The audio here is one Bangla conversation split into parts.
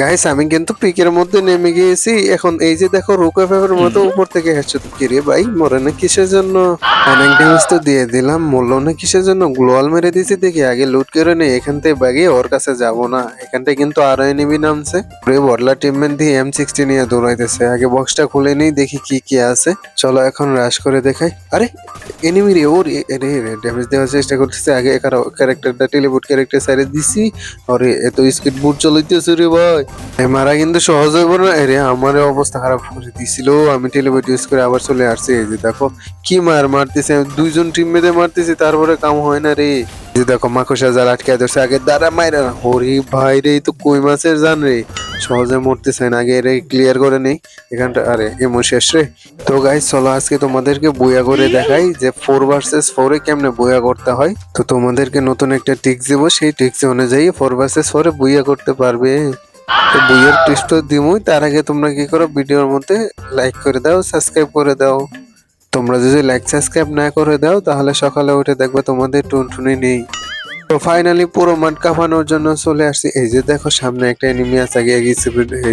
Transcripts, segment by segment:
গাইস আমি কিন্তু পিকের মধ্যে নেমে গিয়েছি। এখন এই যে দেখো রুকা ফেভার মতো উপর থেকে হেডশট কিরে ভাই মরে না কিসের জন্য? অনেক ড্যামেজ তো দিয়ে দিলাম মরল না কিসের জন্য? গ্লোয়াল মেরে দিয়েছি দেখি আগে লুট করে নেই এখান থেকে বাগে ওর কাছে যাব না। এখানটায় কিন্তু আরও এনিমি নামছে। ওরে বড়লা টিমমেট দিয়ে এম সিক্সটি নিয়ে দৌড়াইতেছে আগে বক্সটা খুলে নেই দেখি কি কি আছে। চলো এখন রাশ করে দেখাই। আরে এনিমি রে ওর রে ড্যামেজ দেওয়ার চেষ্টা করতেছে। আগে ক্যারেক্টারটা টেলিপুট ক্যারেক্টার সাইডে দিছি। আরে এত স্পিড বুট চলাইতেছে রে ভাই। মারা কিন্তু সহজ হইব না আরে আমার অবস্থা খারাপ করে দিছিল। আমি টেলিপুট ইউজ করে আবার চলে আসছি। এই যে দেখো, কি মার মারতেছে? দুইজন টিম মেতে মারতেছি, তারপরে কাম হয় না রে। যে দেখো, মাকড়সা জাল আটকে ধরছে, আগে দাঁড়া মাইরা না। ওরে ভাই রে তো কই মাছের জান রে? সহজে মরতেছে না। আগে এর ক্লিয়ার করে নেই। এখানটা, আরে এমন শেষ রে। তো গাইস চলো আজকে তোমাদেরকে বইয়া করে দেখাই যে ফোর ভার্সেস ফোরে কেমনে বইয়া করতে হয়। তো তোমাদেরকে নতুন একটা টিক্স দেবো। সেই টিক্স অনুযায়ী ফোর ভার্সেস ফোরে বইয়া করতে পারবে। তো বইয়ের টেস্ট তো তার আগে তোমরা কি করো, ভিডিওর মধ্যে লাইক করে দাও সাবস্ক্রাইব করে দাও। তোমরা যদি লাইক সাবস্ক্রাইব না করে দাও, তাহলে সকালে উঠে দেখবে তোমাদের টুনটুনি নেই। তো ফাইনালি পুরো মাঠ কাঁপানোর জন্য চলে আসছি। এই যে দেখো, সামনে একটা এনিমি আছে, আগে এই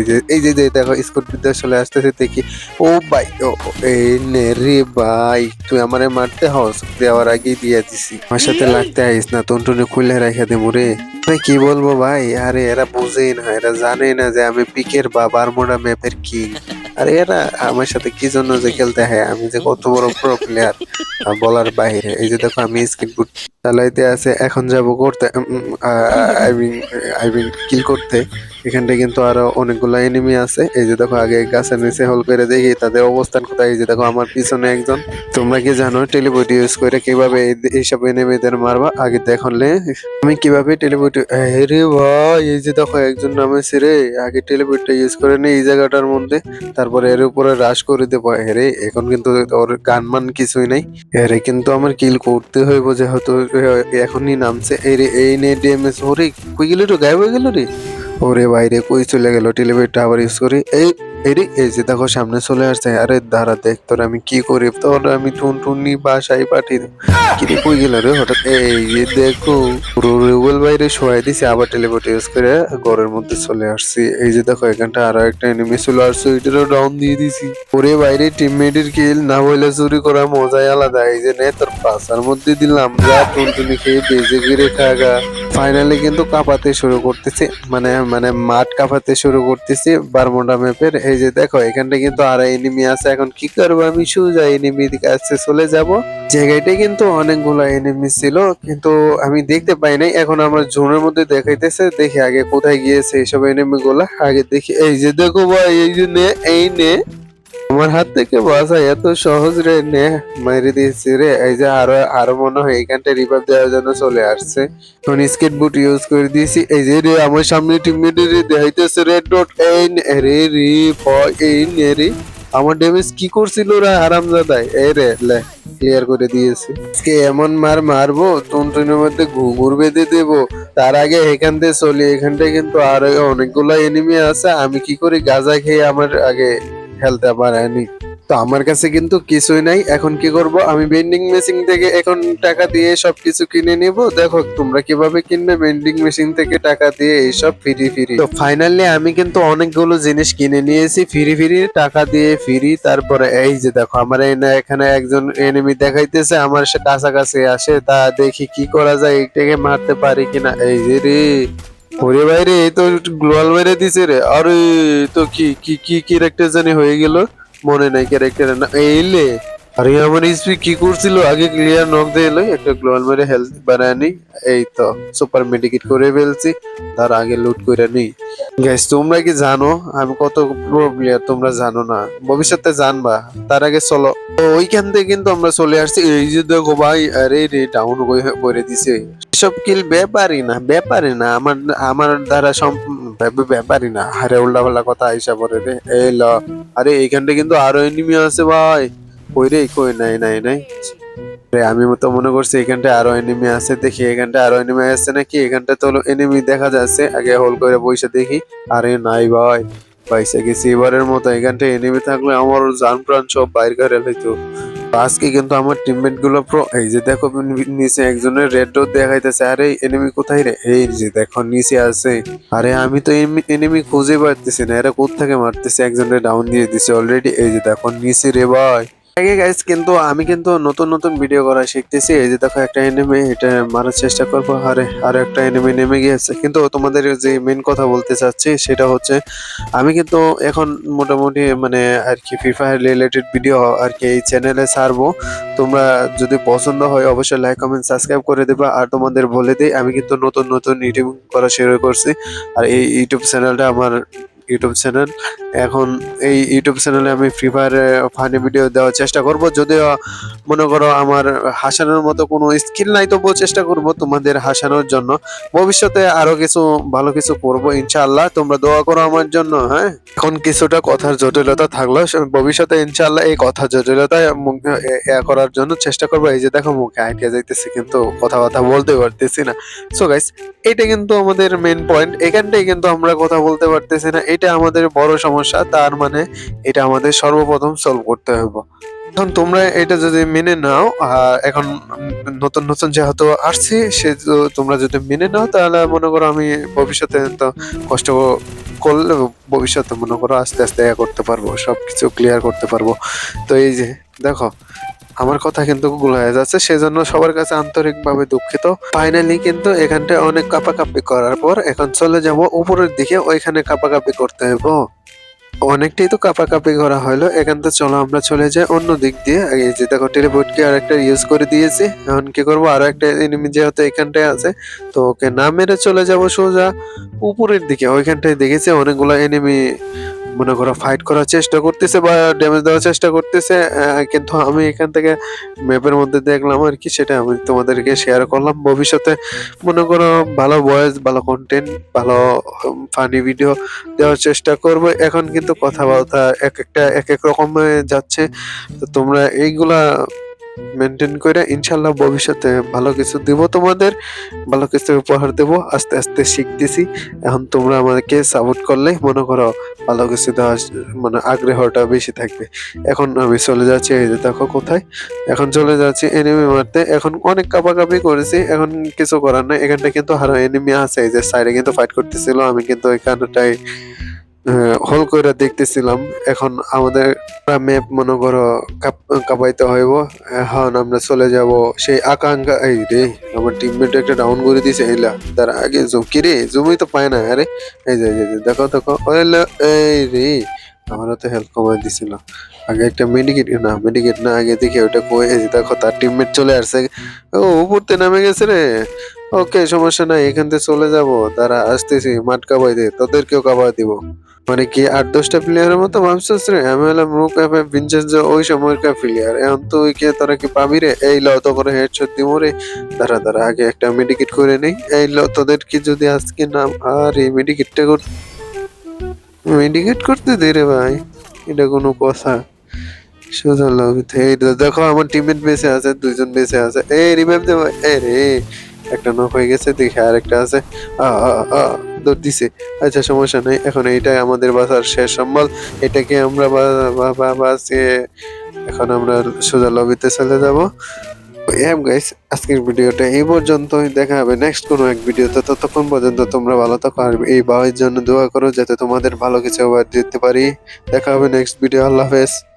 যে এই যে যে দেখো স্কুট বিদ্যা চলে আসতেছে, দেখি। ও ভাই, ও এই নে রে ভাই, তুই আমারে মারতে হস, দেওয়ার আগেই দিয়ে দিছি। আমার সাথে লাগতে আইস না, টুনটুনি খুলে রেখে দে মুরে আরে কি বলব ভাই? আরে, এরা বুঝেই না, এরা জানে না যে আমি পিকের বা বারমোডা ম্যাপের কিং। আরে এরা আমার সাথে কি জন্য যে খেলতে হয়? আমি যে কত বড় প্রো প্লেয়ার বলার বাইরে এই যে দেখো, আমি স্কিট বুট চালাইতে আছে, এখন যাব করতে আই মিন আই মিন কিল করতে। এখানটা কিন্তু আরও অনেকগুলো এনিমি আছে। এই যে দেখো, আগে গাছের নিচে হল করে দেখি তাদের অবস্থান কোথায়। এই যে দেখো, আমার পিছনে একজন। তোমরা কি জানো টেলিপোর্ট ইউজ করে কীভাবে এইসব এনিমিদের মারবা? আগে দেখলে আমি কীভাবে টেলিপোর্ট রে ভাই, এই যে দেখো, একজন নামেছে রে। আগে টেলিপোর্টটা ইউজ করে নে এই জায়গাটার মধ্যে। তারপরে এর উপরে রাশ করে দেবো। হেরে এখন কিন্তু ওর গান মান কিছুই নাই। হেরে কিন্তু আমার কিল করতে হইব যেহেতু এখনই নামছে। এই রে, এই নে ডিএমএস ওরে, কই গেল রে? গায়েব হয়ে গেল রে? ওরে বাইরে কই চলে গেল টেলিভিশনটা আবার ইউজ করি। এই এই এই যে দেখো সামনে চলে আসছে। আরে দাঁড়া, দেখ তোর আমি কি করি? তোর আমি টুন টুনি বাসায় পাঠিয়ে দেব। কি রে কই গেল রে হঠাৎ? এই যে দেখো, পুরো রুবেল বাইরে শোয়াই দিছে, আবার টেলিপোর্ট ইউজ করে ঘরের মধ্যে চলে আসছি। এই যে দেখো, এখানটা আরও একটা এনিমি চলে আসছে, ওইটারও ডাউন দিয়ে দিছি। ওরে বাইরে টিমমেটের কিল না হইলে চুরি করা মজাই আলাদা। এই যে নে, তোর পাশার মধ্যে দিলাম। যা, টুনটুনি খেয়ে বেজে গিরে খাগা ফাইনালি কিন্তু কাঁপাতে শুরু করতেছে মানে মানে মাঠ কাঁপাতে শুরু করতেছি বারমুডা ম্যাপের এই যে দেখো এখানটা কিন্তু আর এনিমি আছে। এখন কি করব? আমি সুজা এনিমি কাছে চলে যাব। জায়গাটা কিন্তু অনেকগুলো এনিমি ছিল, কিন্তু আমি দেখতে পাই নাই। এখন আমার জোনের মধ্যে দেখাইতেছে, দেখি আগে কোথায় গিয়েছে এইসব এনিমি গুলা। আগে দেখি, এই যে দেখো ভাই, এই যে নে, এই নে। আমার হাত থেকে বাসা এত সহজ রে নে মারি দিয়েছি রে। এই যে আরও আরও মনে হয় এখানটা রিভাইভ দেওয়ার জন্য চলে আসছে। এখন স্কেট বুট ইউজ করে দিয়েছি। এই যে রে আমার সামনে টিমমেট রে দেখাইতেছে রেড ডট এই নে, রে রে ভয় এই নে রে। আমার ড্যামেজ কি করছিল রে আরামজাদাই এই রে লে ক্লিয়ার করে দিয়েছি। আজকে এমন মার মারবো টুনটুনের মধ্যে ঘুঘুর বেঁধে দেবো। তার আগে এখান থেকে চলি। এখানটায় কিন্তু আরও অনেকগুলো এনিমি আছে। আমি কি করি? গাজা খেয়ে আমার আগে খেলতে পারেনি। তো আমার কাছে কিন্তু কিছুই নাই। এখন কি করব? আমি বেন্ডিং মেশিন থেকে এখন টাকা দিয়ে সবকিছু কিনে নিব। দেখো তোমরা কীভাবে কিনবে বেন্ডিং মেশিন থেকে টাকা দিয়ে এইসব ফ্রি ফ্রি তো ফাইনালি আমি কিন্তু অনেকগুলো জিনিস কিনে নিয়েছি ফ্রি ফ্রি টাকা দিয়ে ফ্রি তারপরে এই যে দেখো আমার এখানে একজন এনিমি দেখাইতেছে, আমার সে কাছাকাছি আসে, তা দেখি কি করা যায় এইটাকে মারতে পারি কিনা? এই যে রে। ওরে ভাই রে এই তো গ্লোয়াল বাইরে দিছে রে। আরে, তো কি কি কি ক্যারেক্টার জানি হয়ে গেল? মনে নাই ক্যারেক্টার না এইলে আরে আমার কি করছিল? আগে ক্লিয়ার নক দিয়ে এলো একটা গ্লোয়াল মেরে হেলথ বানায় নি এই তো সুপার মেডিকেট করে ফেলছি, তার আগে লুট করে নি গাইস তোমরা কি জানো? আমি কত প্রো তোমরা জানো না। ভবিষ্যতে জানবা, তার আগে চলো। তো ওইখান থেকে কিন্তু আমরা চলে আসছি। এই যে দেখো ভাই, আরে রে ডাউন করে দিছে। সব কিল ব্যাপারই না ব্যাপারই না। আমার আমার দ্বারা ব্যাপ- ব্যাপারই না। আরে উল্টা পাল্টা কথা আইসা পরে রে। এই ল। আরে এইখানটা কিন্তু আরও এনিমি আছে ভাই। কই রে কই নাই নাই নাই। আমি তো মনে করছি এখানটা আরও এনিমি আছে, দেখি এখানটা আরও এনিমি আছে নাকি? এখানটা তো এনিমি দেখা যাচ্ছে। আগে হোল করে বসে দেখি। আরে নাই ভাই পয়সা গেছি এবারের মতো। এখানটা এনিমি থাকলে আমার জান প্রাণ সব বাইর করে লাইতো। আজকে কিন্তু আমার টিমমেটগুলো প্রো এই যে দেখো নিচে একজনের রেড ডট দেখাইতেছে। আরে এনিমি কোথায় রে? এই যে দেখো, নিচে আছে। আরে, আমি তো এনিমি খুঁজে পারতেছি না। এরা কোথেকে মারতেছে? একজনের ডাউন দিয়ে দিছে অলরেডি এই যে দেখো, নিচে রে ভাই। আগে গাইস কিন্তু আমি কিন্তু নতুন নতুন ভিডিও করা শিখতেছি। এই যে দেখো, একটা এনিমি এটা মারার চেষ্টা করব। আরে, আর একটা এনিমি নেমে গিয়েছে। কিন্তু তোমাদের যে মেন কথা বলতে চাচ্ছি, সেটা হচ্ছে, আমি কিন্তু এখন মোটামুটি মানে আর কি ফ্রি ফায়ার রিলেটেড ভিডিও আর কি এই চ্যানেলে ছাড়বো। তোমরা যদি পছন্দ হয়, অবশ্যই লাইক কমেন্ট সাবস্ক্রাইব করে দেবা। আর তোমাদের বলে দিই, আমি কিন্তু নতুন নতুন ইউটিউব করা শুরু করছি। আর এই ইউটিউব চ্যানেলটা আমার ইউটিউব চ্যানেল এখন এই ইউটিউব চ্যানেলে আমি ফ্রি ফায়ার ফানি ভিডিও দেওয়ার চেষ্টা করব। যদিও মনে করো আমার হাসানোর মতো কোনো স্কিল নাই, তবুও চেষ্টা করব তোমাদের হাসানোর জন্য। ভবিষ্যতে আরও কিছু, ভালো কিছু করব ইনশাআল্লাহ। তোমরা দোয়া করো আমার জন্য হ্যাঁ? এখন কিছুটা কথার জটিলতা থাকল। ভবিষ্যতে ইনশাআল্লাহ এই কথা জটিলতা করার জন্য চেষ্টা করব। এই যে দেখো, মুখে আইডিয়া যাইতেছি, কিন্তু কথা কথা বলতে পারতেছি না। সো গাইস এটা কিন্তু আমাদের মেন পয়েন্ট এখানটাই কিন্তু আমরা কথা বলতে পারতেছি না। এটা আমাদের বড় সমস্যা। তার মানে এটা আমাদের সর্বপ্রথম সলভ করতে হবে এখন তোমরা এটা যদি মেনে নাও এখন নতুন নতুন যেহেতু আসছি সে তোমরা যদি মেনে নাও, তাহলে মনে করো আমি ভবিষ্যতে তো কষ্ট করলে ভবিষ্যতে মনে করো আস্তে আস্তে এ করতে পারব, সবকিছু ক্লিয়ার করতে পারব। তো এই যে, দেখো, আমার কথা কিন্তু ভুল হয়ে যাচ্ছে, সেজন্য সবার কাছে আন্তরিকভাবে দুঃখিত। ফাইনালি কিন্তু এখানটায় অনেক কাপাকাপি করার পর এখন চলে যাব উপরের দিকে, ওইখানে কাপাকাপি করতে হবে অনেকটাই তো কাপাকাপি করা হলো। এখান থেকে চলো আমরা চলে যাই অন্য দিক দিয়ে। এই যে দেখো টেলিপোর্টকে আর একটা ইউজ করে দিয়েছি। এখন কি করব? আরও একটা এনিমি যেহেতু এখানটায় আছে, তো ওকে না মেরে চলে যাব সোজা উপরের দিকে। ওইখানটায় দেখেছি অনেকগুলো এনিমি মনে করো ফাইট করার চেষ্টা করতেছে বা ড্যামেজ দেওয়ার চেষ্টা করতেছে কিন্তু আমি এখান থেকে ম্যাপের মধ্যে দেখলাম আর কি, সেটা আমি তোমাদেরকে শেয়ার করলাম। ভবিষ্যতে মনে করো ভালো ভয়েস ভালো কন্টেন্ট ভালো ফানি ভিডিও দেওয়ার চেষ্টা করব। এখন কিন্তু কথাবার্তা এক একটা, এক এক রকম যাচ্ছে। তো তোমরা এইগুলা মেনটেন করে ইনশাল্লাহ ভবিষ্যতে ভালো কিছু দিব তোমাদের, ভালো কিছু উপহার দেব। আস্তে আস্তে শিখতেছি। এখন তোমরা আমাকে সাপোর্ট করলে মনে করো ভালো কিছু দেওয়ার মানে আগ্রহটা বেশি থাকবে। এখন আমি চলে যাচ্ছি, এই যে দেখো কোথায়। এখন চলে যাচ্ছি এনিমি মারতে। এখন অনেক কাপাকাপি করেছি, এখন কিছু করার নাই। এখানটা কিন্তু আরও এনিমি আছে, এই যে সাইডে কিন্তু ফাইট করতেছিল। আমি কিন্তু এখানটাই হোল করে দেখতেছিলাম। এখন আমাদের ম্যাপ মনে করো কাপ- কাঁপাইতে হইব। এখন আমরা চলে যাব সেই আকাঙ্ক্ষা এই রে, আমার টিমমেট একটা ডাউন করে দিছে এইলা তার আগে জুম কি রে জুমই তো পায় না, আরে। এই যে দেখো দেখো এই রে, আমারও তো হেল্প কমাই দিছিল। আগে একটা মেডিকেট না মেডিকেট না, আগে দেখে ওটা কই, এই যে, দেখো, তার টিমমেট চলে আসছে। ও উপরতে নামে গেছে রে। ওকে, সমস্যা নাই, এখান থেকে চলে যাব। তারা আসতেছি, মাঠ কাবাই দে তোদেরকেও কাবাই দিব। মানে কি আট দশটা প্লেয়ারের মতো ভাবছিস রে? আমি হলাম এফ ভিনচেন্স ওই সময়কার প্লেয়ার এখন তো ওই কে, তোরা কি পাবি রে? এই ল তো করে হেডশট দিব রে। দাঁড়া দাঁড়া, আগে একটা মেডিকেট করে নেই। এই ল, তোদের কি যদি আজকে নাম আর এই মেডিকেটটা কর মেডিকেট করতে দে রে ভাই। এটা কোনো কথা। সোজা লবিতে এই দেখো আমার টিমমেট বেঁচে আছে, দুইজন বেঁচে আছে। এই রিভাইভ দে ভাই। এই রে, একটা নক হয়ে গেছে, দেখি আর একটা আছে আ আ আ। দৌড় দিছে। আচ্ছা সমস্যা নেই, এখন এইটাই আমাদের বাসার শেষ সম্বল। এটাকে আমরা এখন আমরা সোজা লবিতে চলে যাব। হ্যাঁ গাইস আজকের ভিডিওটা এই পর্যন্তই। দেখা হবে নেক্সট কোনো এক ভিডিওতে। ততক্ষণ পর্যন্ত তোমরা ভালো থাকো আর এই বাবার জন্য দোয়া করো যাতে তোমাদের ভালো কিছু দিতে পারি। দেখা হবে নেক্সট ভিডিও আল্লাহ হাফেজ।